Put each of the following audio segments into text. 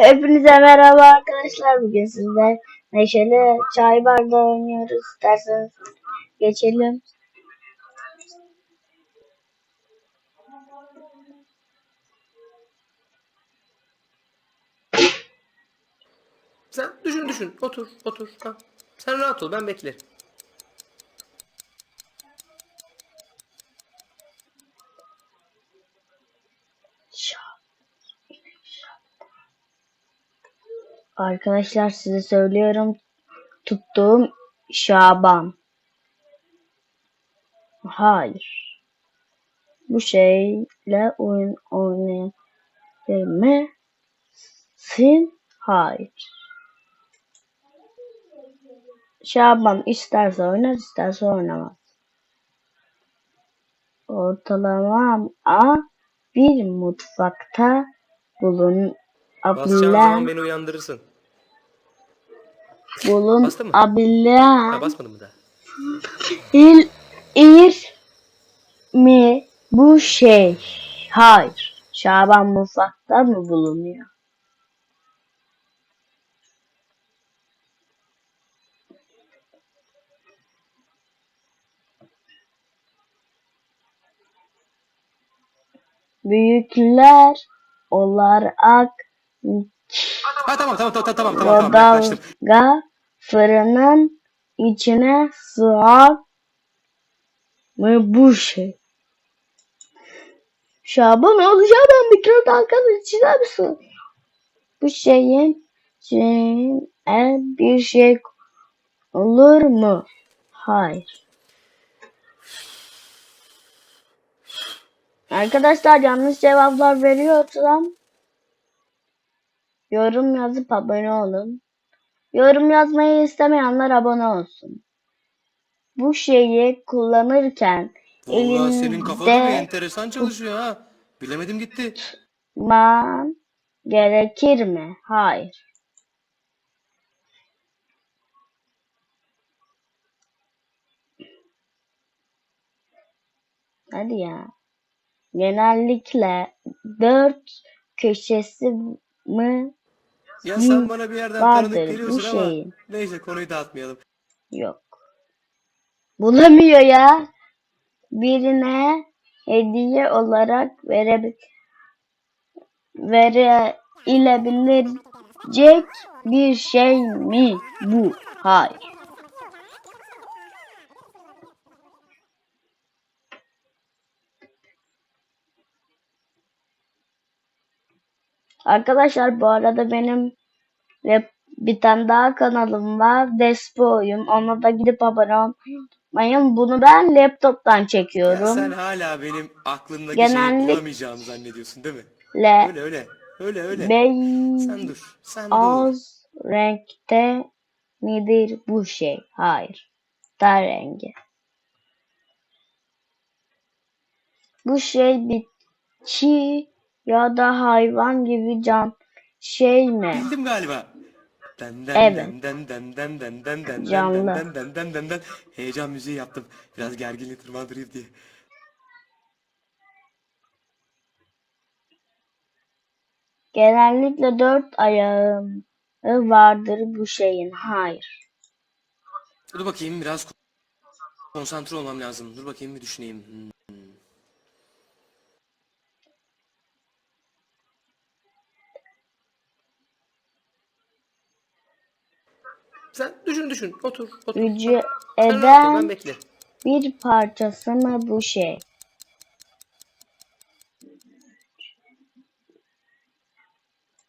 Hepinize merhaba arkadaşlar. Bugün sizle neşeli çay bardağı oynuyoruz. İsterseniz geçelim. Sen düşün düşün. Otur otur. Ha. Sen rahat ol ben beklerim. Arkadaşlar size söylüyorum. Tuttuğum Şaban. Hayır. Bu şeyle oyun oynayabilir misin? Hayır. Şaban isterse oynar isterse oynamaz. Ortalama a bir mutfakta bulun Basacağın zaman beni uyandırırsın. Bulun Bastın mı? abilen Ha basmadın mı daha? il ir mi bu şey? Hayır. Şaban mutfakta mı bulunuyor? Büyükler olarak Ha tamam tamam tamam tamam tamam tamam yaklaştım. Rodalga fırının içine sığar mı bu şey? Şaban olacak ben mikrodalganın içine mi sığıyor? Bu şeyin şeyin e, bir şey olur mu? Hayır. Arkadaşlar yanlış cevaplar veriyorsam yorum yazıp abone olun. Yorum yazmayı istemeyenler abone olsun. Bu şeyi kullanırken Vallahi senin kafa da bir elinde enteresan çalışıyor ha. Bilemedim gitti. tutman gerekir mi? Hayır. Hadi ya. Genellikle dört köşesi mi Ya sen bana bir yerden vardır tanıdık bu geliyorsun ama şeyin. neyse konuyu dağıtmayalım. Yok. Bulamıyor ya. Birine hediye olarak vere verilebilecek bir şey mi bu? Hayır. Arkadaşlar bu arada benim rap bir tane daha kanalım var. Despo Oyun. Ona da gidip abone olmayın. Bunu ben laptoptan Ya çekiyorum. sen hala benim aklımdaki Genellik- şeyi bulamayacağımı zannediyorsun değil mi? Le Öyle öyle. Öyle öyle. Sen dur. Sen dur. beyaz renkte midir bu şey? Hayır. Dar rengi. Bu şey bitki ya da hayvan gibi can şey mi? Bildim galiba. Den den Evet. den den den den den den den Canlı. den den den den den Heyecan müziği yaptım. Biraz gerginliği tırmandırayım diye. Genellikle dört ayağı vardır bu şeyin. Hayır. Dur bakayım biraz konsantre olmam lazım. Dur bakayım bir düşüneyim. Hmm. Sen düşün düşün. Otur. otur. Gücü Sen ol, ben eden beklerim. bir parçası mı bu şey?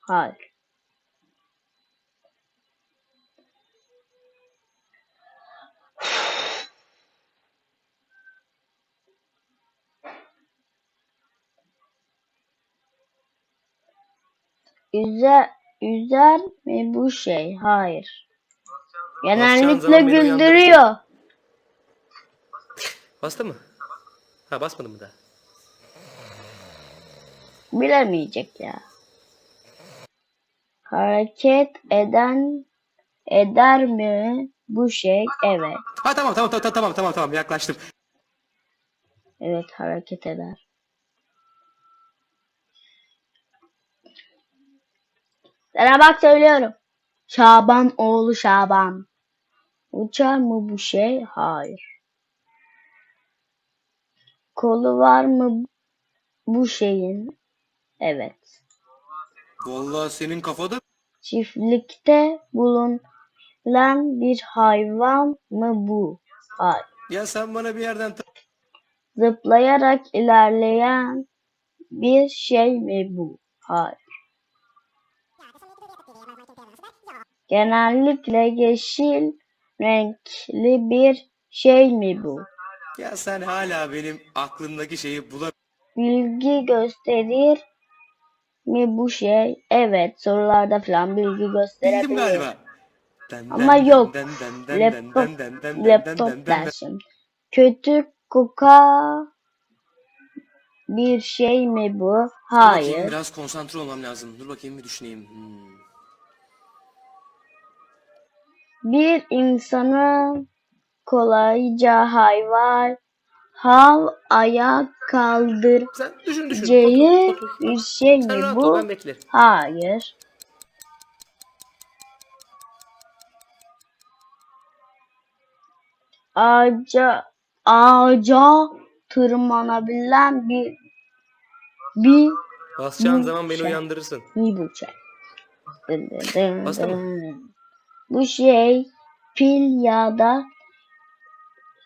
Hayır. Üzer, üzer mi bu şey? Hayır. Genellikle zaman beni güldürüyor. Bastı mı? Ha basmadı mı da? Bilemeyecek ya. Hareket eden eder mi bu şey? Evet. Ha tamam tamam tamam tamam tamam tamam yaklaştım. Evet hareket eder. Sana bak söylüyorum. Şaban oğlu Şaban. Uçar mı bu şey? Hayır. Kolu var mı bu şeyin? Evet. Vallahi senin kafada Çiftlikte bulunan bir hayvan mı bu? Hayır. ya sen bana bir yerden ta- Zıplayarak ilerleyen bir şey mi bu? Hayır. Genellikle yeşil renkli bir şey mi bu? ya sen hala benim aklımdaki şeyi bula Bilgi gösterir mi bu şey? Evet, sorularda falan bilgi bildim gösterebilir. galiba. Den, Ama den, yok. den, den, Laptop, den, den, laptop den. Kötü koka bir şey mi bu? Dur bakayım Hayır. biraz konsantre olmam lazım. Dur bakayım bir düşüneyim. Hmm. Bir insanı kolayca hayvan hav ayağa kaldırıcı Sen düşün düşün. Otur, otur. bir şey Sen mi rahat ol bu? ben beklerim. Hayır. Ağaca ağaca tırmanabilen bir bir Basacağın zaman beni şey. uyandırırsın. bir dın Bastı mı? Bu şey pil ya da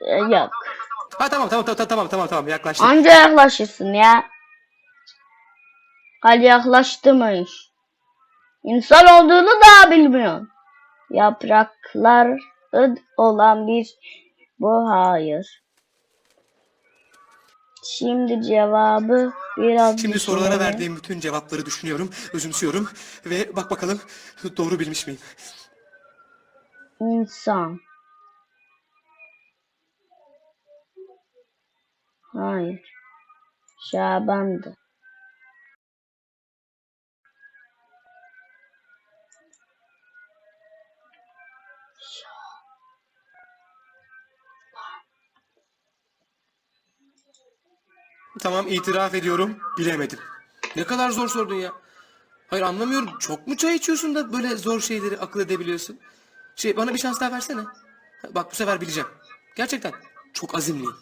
e, yok. Ha tamam tamam tamam tamam tamam tamam yaklaştım. Anca yaklaşırsın ya. Hadi yaklaştı mı iş? İnsan olduğunu daha bilmiyorsun. Yapraklar olan bir bu hayır. Şimdi cevabı biraz Şimdi sorulara verdiğim bütün cevapları düşünüyorum, özümsüyorum ve bak bakalım doğru bilmiş miyim? İnsan. Hayır. Şaban'dı. Tamam itiraf ediyorum, bilemedim. Ne kadar zor sordun ya. Hayır anlamıyorum. Çok mu çay içiyorsun da böyle zor şeyleri akıl edebiliyorsun? Şey bana bir şans daha versene. Bak bu sefer bileceğim. Gerçekten çok azimliyim.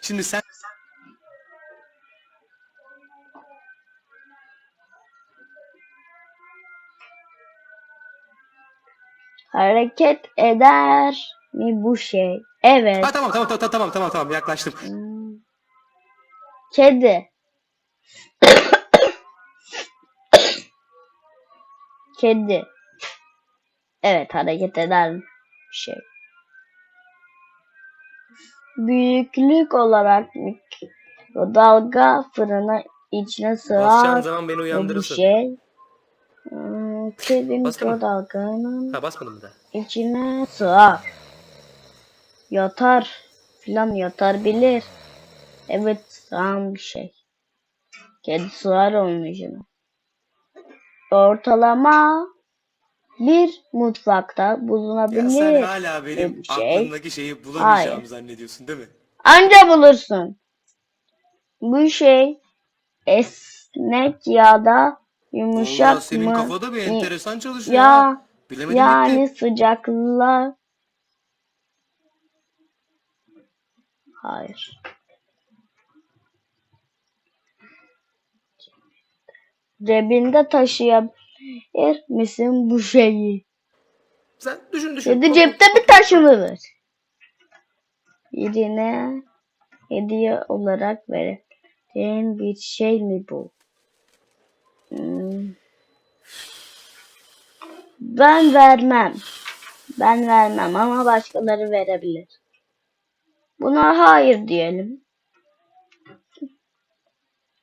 Şimdi sen Hareket eder mi bu şey? Evet. Ha tamam tamam tamam tamam tamam tamam yaklaştım. Hmm. Kedi. Kedi. Evet hareket eder bir şey. Büyüklük olarak mikrodalga fırına içine sığar zaman beni uyandırırsın. şey. Hmm, Kedi mikrodalganın Ha basmadım mı da? içine sığar. Yatar filan yatar bilir. Evet sığan bir şey. Kedi sığar onun içine. Ortalama bir mutfakta Ya sen bulunabilir. hala benim şey. aklımdaki şeyi bulamayacağımı Hayır. zannediyorsun değil mi? Anca bulursun. Bu şey esnek ya da yumuşak Vallahi senin mı? kafada bir enteresan çalışıyor Ya ha. Bilemedim yani gitti. sıcaklığa Hayır. Cebinde taşıyabilir misin bu şeyi? Sen düşün düşün. Dedi cepte mi taşınır? Birine hediye olarak verdiğin bir şey mi bu? Hmm. Ben vermem. Ben vermem ama başkaları verebilir. Buna hayır diyelim.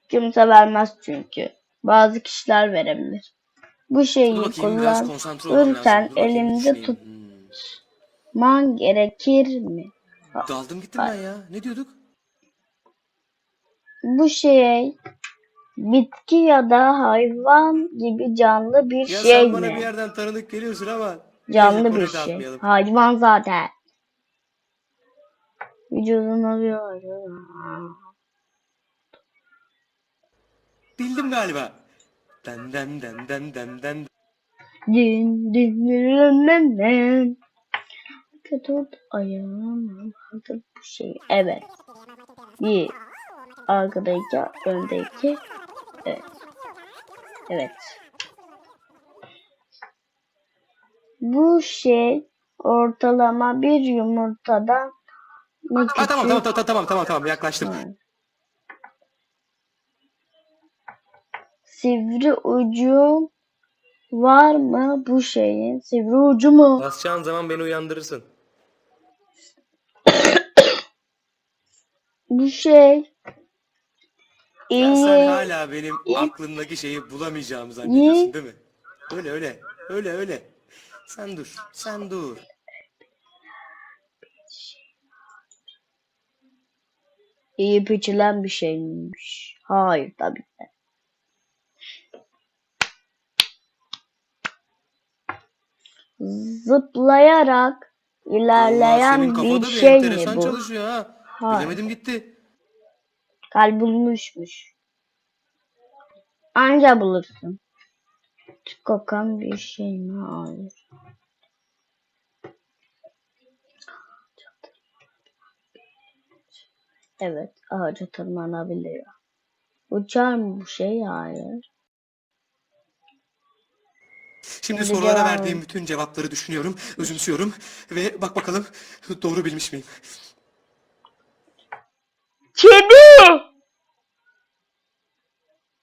Kimse vermez çünkü. Bazı kişiler verebilir. Bu şeyi kullanırken elinde düşüneyim. tutman Hmm. gerekir mi? Daldım gittim ben ya. Ne diyorduk? Bu şey bitki ya da hayvan gibi canlı bir Ya şey sen bana mi? bir yerden tanıdık geliyorsun ama. Canlı bir şey. dağıtmayalım. Hayvan zaten. Vücudun alıyor. Bildim galiba. Den den den den den den. Din din din din din. Kötü ayağım vardı bu şey. Evet. Bir. Arkadaki, öndeki. Evet. Evet. Bu şey ortalama bir yumurtadan ne Ha, tamam küçük- tamam tamam tamam tamam tamam yaklaştım. Hı. Sivri ucu var mı bu şeyin? Sivri ucu mu? Basacağın zaman beni uyandırırsın. Bu şey. Ya İyi. sen hala benim aklımdaki şeyi bulamayacağımı zannediyorsun İyi. değil mi? Öyle öyle. Öyle öyle. Sen dur. Sen dur. İyi biçilen bir şeymiş. Hayır tabii ki. Zıplayarak ilerleyen senin bir şey mi bu? çalışıyor ha. Hayır. Bilemedim gitti. Kalbulmuşmuş. Anca bulursun. Kokan bir şey mi? Hayır. Evet, ağaca tırmanabiliyor. Uçar mı bu şey? Hayır. Şimdi Şimdi sorulara verdiğim bütün cevapları düşünüyorum, özümsüyorum ve bak bakalım doğru bilmiş miyim? Kedi!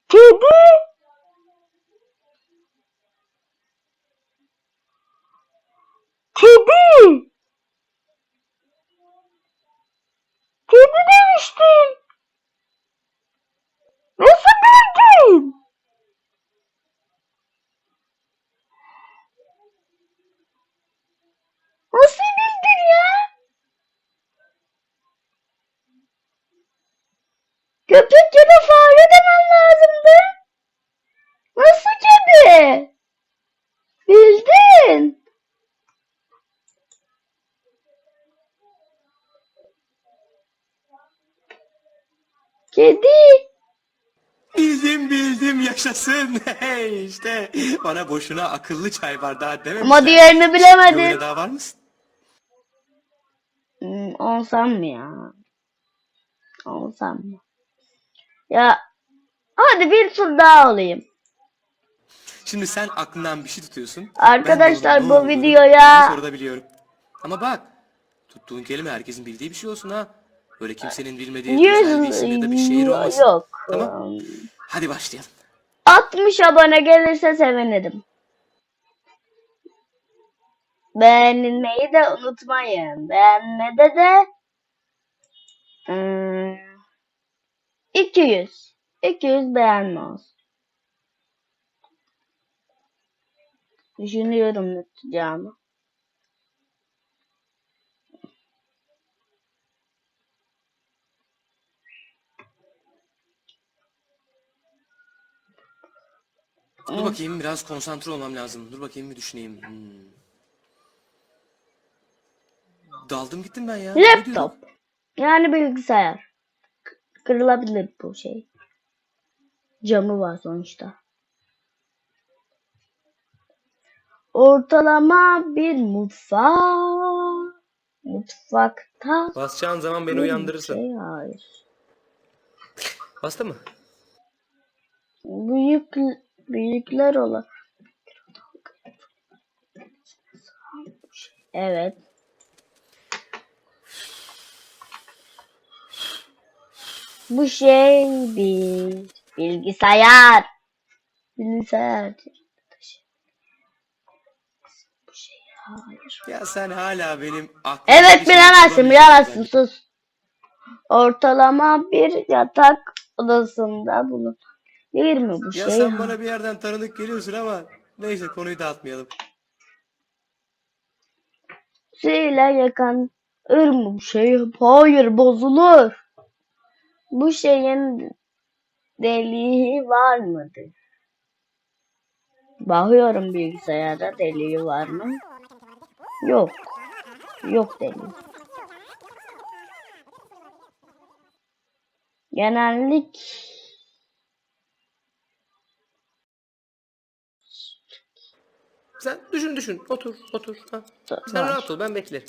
Kedi! Kedi demiştin. Nasıl bildin? Nasıl bildin ya? Köpek da fare demem lazımdı. Nasıl kedi? Bildin. Kedi. Bildim bildim yaşasın. Hey işte bana boşuna akıllı çay bardağı dememişler. Ama diğerini Böyle bilemedim. daha var mısın? Hmm, olsam mı ya? Olsam mı? Ya hadi bir tur daha olayım. Şimdi sen aklından bir şey tutuyorsun. Arkadaşlar, ben bu videoya- soruda biliyorum. Ama bak tuttuğun kelime herkesin bildiği bir şey olsun ha. Böyle kimsenin bilmediği özel bir Yüz isim ya da bir şehir olmasın. yok. Tamam. Hadi başlayalım. 60 abone gelirse sevinirim. Beğenmeyi de unutmayın. Beğenmede de hmm, 200. 200 beğenme olsun. Düşünüyorum ne tutacağımı. Dur bakayım biraz konsantre olmam lazım. Dur bakayım bir düşüneyim. Hmm. Daldım gittim ben ya. Laptop. Yani bilgisayar. Kırılabilir bu şey. Camı var sonuçta. Ortalama bir mutfak. Mutfakta Basacağın zaman beni uyandırırsın. Şey, hayır. Bastı mı? Büyük büyükler olan. Evet. Bu şey bir bilgisayar. Bilgisayar. Bu şey hayır. Ya sen hala benim aklımdaki Evet şeyi bilemezsin bulamayacağını bilemezsin sus. Ortalama bir yatak odasında bulun. Değil mi bu Ya şey? sen bana bir yerden tanıdık geliyorsun ama neyse konuyu dağıtmayalım. Şeyle yakan ır mı bu şey? Hayır bozulur. Bu şeyin deliği var mıdır? Bakıyorum bilgisayara deliği var mı? Yok. Yok deliği. Genellik Sen düşün düşün. Otur otur. Ha. Sen rahat ol ben beklerim.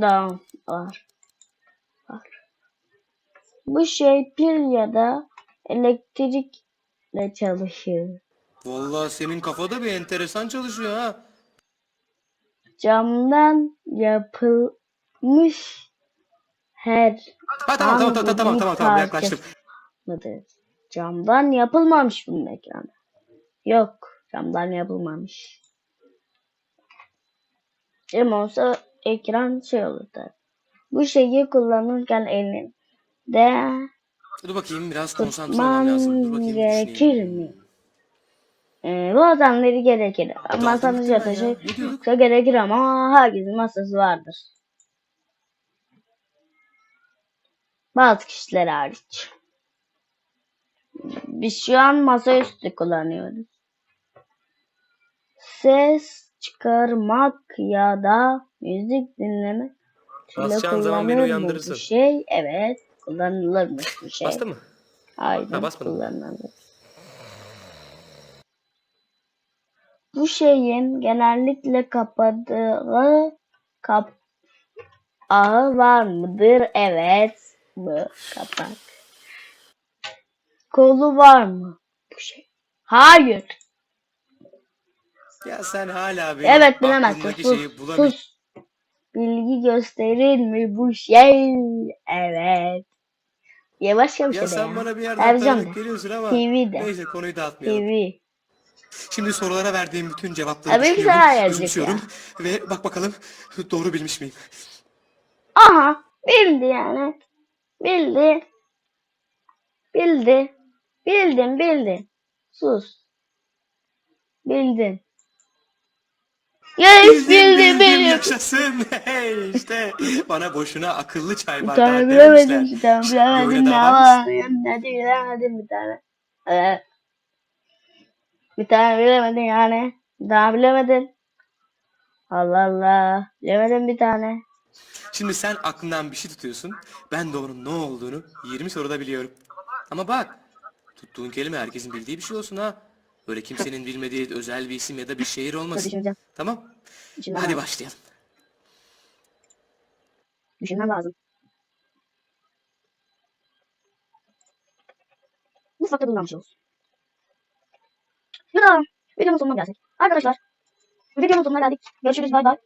Daha var. Var. Bu şey pil ya da elektrikle çalışır. Vallahi senin kafada bir enteresan çalışıyor ha. Camdan yapılmış her Ha tamam tamam tamam tamam tamam tamam yaklaştım. mıdır? Camdan yapılmamış bunun ekranı. Yok, camdan yapılmamış. Cam olsa ekran şey olur da. Bu şeyi kullanırken elinde Dur bakayım biraz konsantre olmam tutman lazım. Dur bakayım gerekir mi? Ee, bazenleri gerekir. Ama sanıcı ateşi gerekir ama herkesin masası vardır. Bazı kişiler hariç. Biz şu an masaüstü kullanıyoruz. Ses çıkarmak ya da müzik dinlemek Basacağın zaman beni uyandırırsın. bu şey? Evet, kullanılırmış bu şey. Bastı mı? Aynen Ha, kullanılır. Bu şeyin genellikle kapadığı kap ağı var mıdır? Evet. Bu kapak. Kolu var mı? Bu şey. Hayır. Ya sen hala benim Evet bilemezsin. aklımdaki Sus. şeyi bulamıyorsun. Sus. Bilgi gösterir mi bu şey? Evet. Yavaş yavaş Ya sen bana bir yerden Ercan tanıdık geliyorsun ama TV'de. neyse konuyu dağıtmayalım. TV. Şimdi sorulara verdiğim bütün cevapları ki düşünüyorum, gelecek özümsüyorum ve bak bakalım doğru bilmiş miyim? Aha bildi yani. Bildi. Bildi. Bildin bildin. Sus. Bildin. Yes bildim bildim. yaşasın. Hey işte bana boşuna akıllı çay Bir bardağı tane dememişler. bilemedim bir tane bilemedim Böyle ne daha var? Hadi bilemedim bir tane. Evet. Bir tane bilemedin yani. Bir tane bilemedin. Allah Allah. Bilemedim bir tane. Şimdi sen aklından bir şey tutuyorsun. Ben de onun ne olduğunu 20 soruda biliyorum. Ama bak tuttuğun kelime herkesin bildiği bir şey olsun ha. Böyle kimsenin bilmediği özel bir isim ya da bir şehir olmasın. Düşüneceğim. Tamam. Düşünmem Hadi lazım. başlayalım. Düşünmem lazım. Mutfakta bulunan bir şey olsun. Ya da videonun sonuna geldik. Arkadaşlar videonun sonuna geldik. Görüşürüz bay bay.